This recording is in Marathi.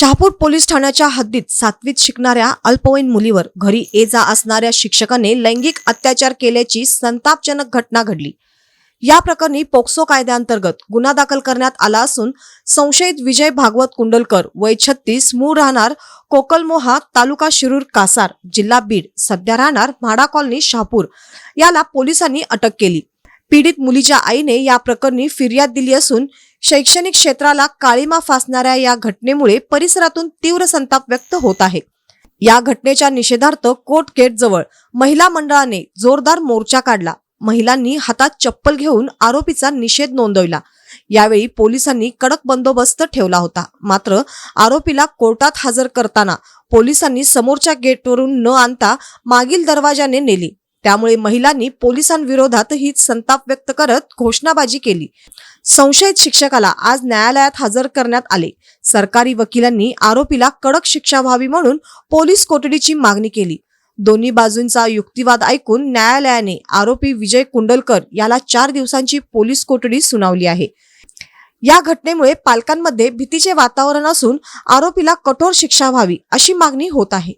शहापूर पोलीस ठाण्याच्या हद्दीत सातवीत शिकणाऱ्या अल्पवयीन मुलीवर घरी ये जा असणाऱ्या शिक्षकाने लैंगिक अत्याचार केल्याची संतापजनक घटना घडली. या प्रकरणी पोक्सो कायद्याअंतर्गत गुन्हा दाखल करण्यात आला असून संशयित विजय भागवत कुंडलकर वय छत्तीस मूळ राहणार कोकलमोहा तालुका शिरूर कासार जिल्हा बीड सध्या राहणार म्हाडा कॉलनी शहापूर. याला पोलिसांनी अटक केली. पीडित मुलीच्या आईने या प्रकरणी फिर्याद दिली असून शैक्षणिक क्षेत्राला काळीमा फासणाऱ्या या घटनेमुळे परिसरातून तीव्र संताप व्यक्त होत आहे. या घटनेच्या निषेधार्थ कोर्ट गेट जवळ महिला मंडळाने जोरदार मोर्चा काढला. महिलांनी हातात चप्पल घेऊन आरोपीचा निषेध नोंदवला. यावेळी पोलिसांनी कडक बंदोबस्त ठेवला होता. मात्र आरोपीला कोर्टात हजर करताना पोलिसांनी समोरच्या गेटवरून न आणता मागील दरवाजाने नेली. त्यामुळे महिलांनी पोलिसांविरोधात ही संताप व्यक्त करत घोषणाबाजी केली. संशयित शिक्षकाला आज न्यायालयात हजर करण्यात आले. सरकारी वकिलांनी आरोपीला कडक शिक्षा व्हावी म्हणून पोलीस कोठडीची मागणी केली. दोन्ही बाजूंचा युक्तिवाद ऐकून न्यायालयाने आरोपी विजय कुंडलकर याला चार दिवसांची पोलीस कोठडी सुनावली आहे. या घटनेमुळे पालकांमध्ये भीतीचे वातावरण असून आरोपीला कठोर शिक्षा व्हावी अशी मागणी होत आहे.